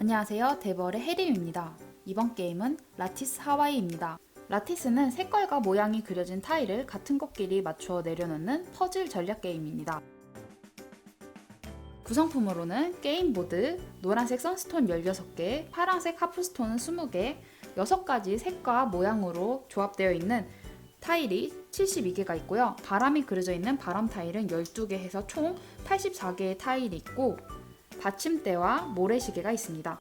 안녕하세요. 데벌의 해림입니다. 이번 게임은 라티스 하와이입니다. 라티스는 색깔과 모양이 그려진 타일을 같은 곳끼리 맞추어 내려놓는 퍼즐 전략 게임입니다. 구성품으로는 게임 보드, 노란색 선스톤 16개, 파란색 하프스톤은 20개, 6가지 색과 모양으로 조합되어 있는 타일이 72개가 있고요. 바람이 그려져 있는 바람 타일은 12개 해서 총 84개의 타일이 있고 받침대와 모래시계가 있습니다.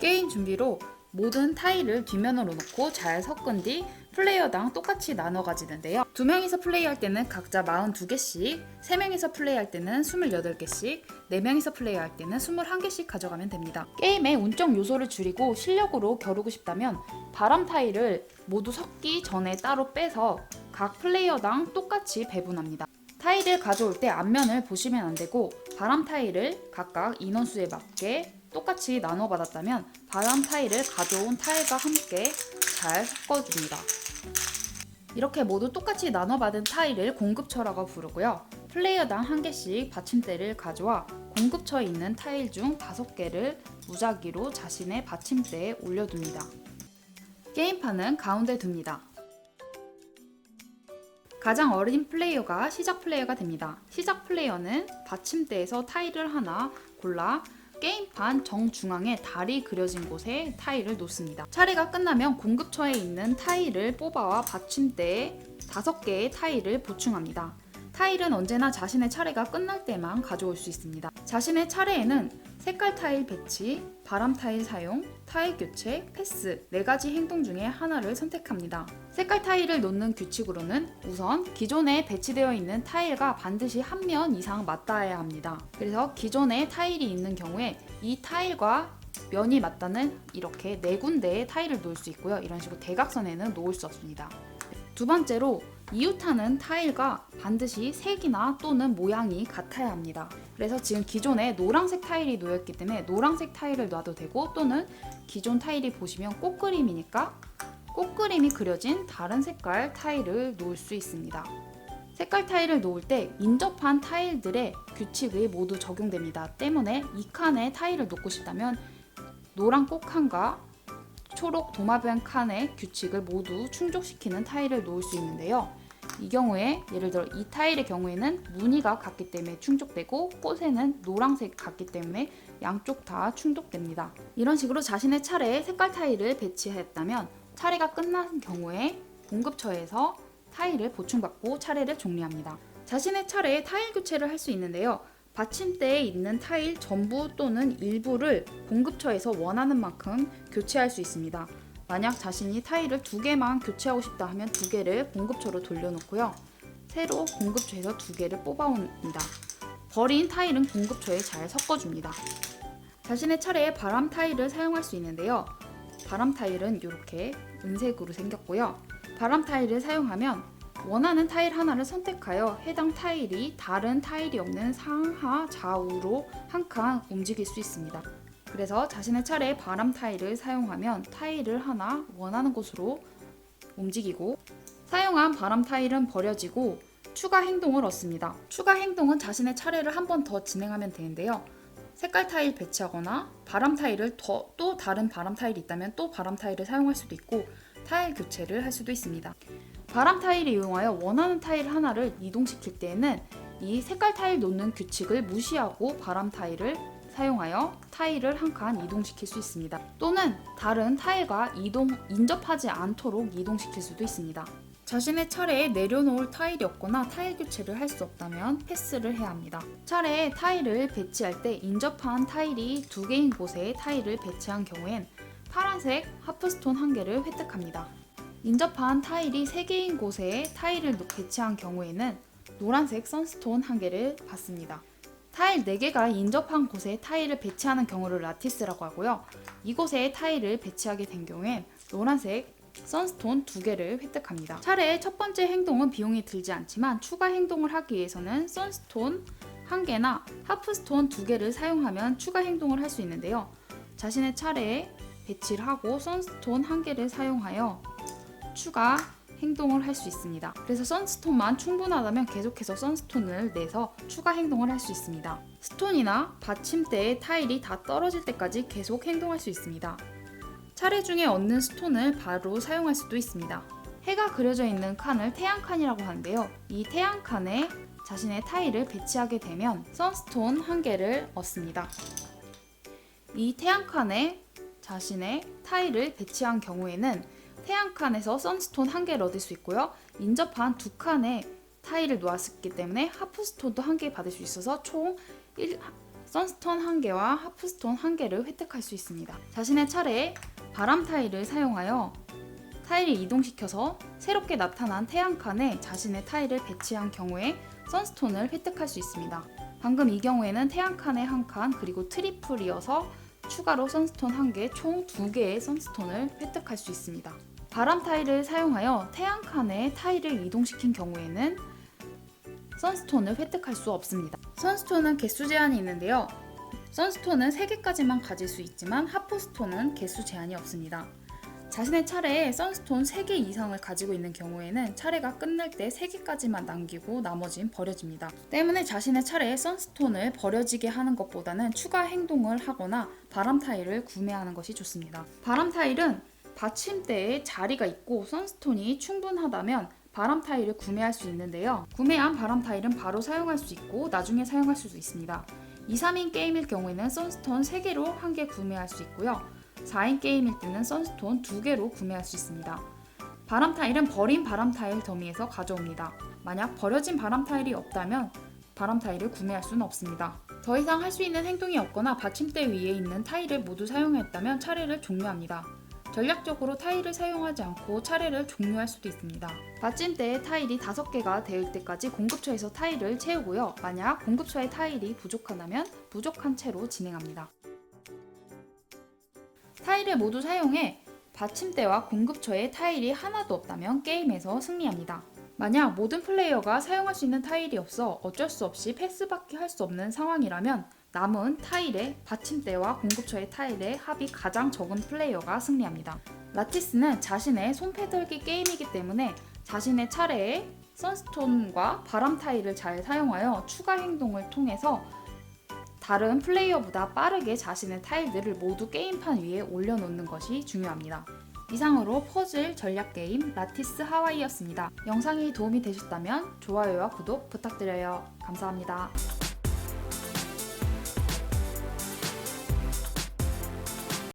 게임 준비로 모든 타일을 뒷면으로 놓고 잘 섞은 뒤 플레이어당 똑같이 나눠 가지는데요. 두 명이서 플레이할 때는 각자 42개씩, 세 명이서 플레이할 때는 28개씩, 네 명이서 플레이할 때는 21개씩 가져가면 됩니다. 게임의 운적 요소를 줄이고 실력으로 겨루고 싶다면 바람 타일을 모두 섞기 전에 따로 빼서 각 플레이어당 똑같이 배분합니다. 타일을 가져올 때 앞면을 보시면 안 되고 바람 타일을 각각 인원수에 맞게 똑같이 나눠 받았다면 바람 타일을 가져온 타일과 함께 잘 섞어줍니다. 이렇게 모두 똑같이 나눠 받은 타일을 공급처라고 부르고요. 플레이어당 한 개씩 받침대를 가져와 공급처에 있는 타일 중 다섯 개를 무작위로 자신의 받침대에 올려둡니다. 게임판은 가운데 둡니다. 가장 어린 플레이어가 시작 플레이어가 됩니다. 시작 플레이어는 받침대에서 타일을 하나 골라 게임판 정중앙에 달이 그려진 곳에 타일을 놓습니다. 차례가 끝나면 공급처에 있는 타일을 뽑아와 받침대에 5개의 타일을 보충합니다. 타일은 언제나 자신의 차례가 끝날 때만 가져올 수 있습니다. 자신의 차례에는 색깔 타일 배치, 바람 타일 사용, 타일 교체, 패스 네 가지 행동 중에 하나를 선택합니다. 색깔 타일을 놓는 규칙으로는 우선 기존에 배치되어 있는 타일과 반드시 한 면 이상 맞닿아야 합니다. 그래서 기존에 타일이 있는 경우에 이 타일과 면이 맞닿는 이렇게 네 군데의 타일을 놓을 수 있고요. 이런 식으로 대각선에는 놓을 수 없습니다. 두 번째로 이웃하는 타일과 반드시 색이나 또는 모양이 같아야 합니다. 그래서 지금 기존에 노란색 타일이 놓였기 때문에 노란색 타일을 놔도 되고 또는 기존 타일이 보시면 꽃그림이니까 꽃그림이 그려진 다른 색깔 타일을 놓을 수 있습니다. 색깔 타일을 놓을 때 인접한 타일들의 규칙이 모두 적용됩니다. 때문에 이 칸에 타일을 놓고 싶다면 노란 꽃 칸과 초록 도마뱀 칸의 규칙을 모두 충족시키는 타일을 놓을 수 있는데요. 이 경우에 예를 들어 이 타일의 경우에는 무늬가 같기 때문에 충족되고 꽃에는 노란색 같기 때문에 양쪽 다 충족됩니다. 이런 식으로 자신의 차례에 색깔 타일을 배치하였다면 차례가 끝난 경우에 공급처에서 타일을 보충받고 차례를 종료합니다. 자신의 차례에 타일 교체를 할 수 있는데요. 받침대에 있는 타일 전부 또는 일부를 공급처에서 원하는 만큼 교체할 수 있습니다. 만약 자신이 타일을 두 개만 교체하고 싶다 하면 두 개를 공급처로 돌려놓고요. 새로 공급처에서 두 개를 뽑아옵니다. 버린 타일은 공급처에 잘 섞어줍니다. 자신의 차례에 바람 타일을 사용할 수 있는데요. 바람 타일은 이렇게 은색으로 생겼고요. 바람 타일을 사용하면 원하는 타일 하나를 선택하여 해당 타일이 다른 타일이 없는 상하 좌우로 한 칸 움직일 수 있습니다. 그래서 자신의 차례에 바람 타일을 사용하면 타일을 하나 원하는 곳으로 움직이고 사용한 바람 타일은 버려지고 추가 행동을 얻습니다. 추가 행동은 자신의 차례를 한 번 더 진행하면 되는데요. 색깔 타일 배치하거나 바람 타일을 더, 또 다른 바람 타일이 있다면 또 바람 타일을 사용할 수도 있고 타일 교체를 할 수도 있습니다. 바람 타일을 이용하여 원하는 타일 하나를 이동시킬 때에는 이 색깔 타일 놓는 규칙을 무시하고 바람 타일을 사용하여 타일을 한 칸 이동시킬 수 있습니다. 또는 다른 타일과 이동 인접하지 않도록 이동시킬 수도 있습니다. 자신의 차례에 내려놓을 타일이 없거나 타일 교체를 할 수 없다면 패스를 해야 합니다. 차례에 타일을 배치할 때 인접한 타일이 두 개인 곳에 타일을 배치한 경우엔 파란색 하프스톤 한 개를 획득합니다. 인접한 타일이 3개인 곳에 타일을 배치한 경우에는 노란색 선스톤 한 개를 받습니다. 타일 4개가 인접한 곳에 타일을 배치하는 경우를 라티스라고 하고요. 이곳에 타일을 배치하게 된 경우엔 노란색 선스톤 2개를 획득합니다. 차례의 첫 번째 행동은 비용이 들지 않지만 추가 행동을 하기 위해서는 선스톤 1개나 하프스톤 2개를 사용하면 추가 행동을 할 수 있는데요. 자신의 차례에 배치를 하고 선스톤 1개를 사용하여 추가 행동을 할 수 있습니다. 그래서 선스톤만 충분하다면 계속해서 선스톤을 내서 추가 행동을 할 수 있습니다. 스톤이나 받침대의 타일이 다 떨어질 때까지 계속 행동할 수 있습니다. 차례 중에 얻는 스톤을 바로 사용할 수도 있습니다. 해가 그려져 있는 칸을 태양칸이라고 하는데요. 이 태양칸에 자신의 타일을 배치하게 되면 선스톤 한 개를 얻습니다. 이 태양칸에 자신의 타일을 배치한 경우에는 태양칸에서 선스톤 한 개를 얻을 수 있고요. 인접한 두 칸에 타일을 놓았기 때문에 하프스톤도 한 개 받을 수 있어서 총 1, 선스톤 한 개와 하프스톤 한 개를 획득할 수 있습니다. 자신의 차례에 바람 타일을 사용하여 타일을 이동시켜서 새롭게 나타난 태양칸에 자신의 타일을 배치한 경우에 선스톤을 획득할 수 있습니다. 방금 이 경우에는 태양칸에 한 칸 그리고 트리플이어서 추가로 선스톤 한 개, 총두 개의 선스톤을 획득할 수 있습니다. 바람 타일을 사용하여 태양칸에 타일을 이동시킨 경우에는 선스톤을 획득할 수 없습니다. 선스톤은 개수 제한이 있는데요. 선스톤은 3개까지만 가질 수 있지만 하프스톤은 개수 제한이 없습니다. 자신의 차례에 선스톤 3개 이상을 가지고 있는 경우에는 차례가 끝날 때 3개까지만 남기고 나머진 버려집니다. 때문에 자신의 차례에 선스톤을 버려지게 하는 것보다는 추가 행동을 하거나 바람 타일을 구매하는 것이 좋습니다. 바람 타일은 받침대에 자리가 있고 선스톤이 충분하다면 바람 타일을 구매할 수 있는데요. 구매한 바람 타일은 바로 사용할 수 있고 나중에 사용할 수도 있습니다. 2, 3인 게임일 경우에는 선스톤 3개로 한 개 구매할 수 있고요. 4인 게임일 때는 선스톤 2개로 구매할 수 있습니다. 바람 타일은 버린 바람 타일 더미에서 가져옵니다. 만약 버려진 바람 타일이 없다면 바람 타일을 구매할 수는 없습니다. 더 이상 할 수 있는 행동이 없거나 받침대 위에 있는 타일을 모두 사용했다면 차례를 종료합니다. 전략적으로 타일을 사용하지 않고 차례를 종료할 수도 있습니다. 받침대에 타일이 5개가 되을 때까지 공급처에서 타일을 채우고요. 만약 공급처에 타일이 부족하다면 부족한 채로 진행합니다. 타일을 모두 사용해 받침대와 공급처에 타일이 하나도 없다면 게임에서 승리합니다. 만약 모든 플레이어가 사용할 수 있는 타일이 없어 어쩔 수 없이 패스밖에 할 수 없는 상황이라면 남은 타일의 받침대와 공급처의 타일의 합이 가장 적은 플레이어가 승리합니다. 라티스는 자신의 손패들기 게임이기 때문에 자신의 차례에 선스톤과 바람 타일을 잘 사용하여 추가 행동을 통해서 다른 플레이어보다 빠르게 자신의 타일들을 모두 게임판 위에 올려놓는 것이 중요합니다. 이상으로 퍼즐 전략 게임 라티스 하와이였습니다. 영상이 도움이 되셨다면 좋아요와 구독 부탁드려요. 감사합니다.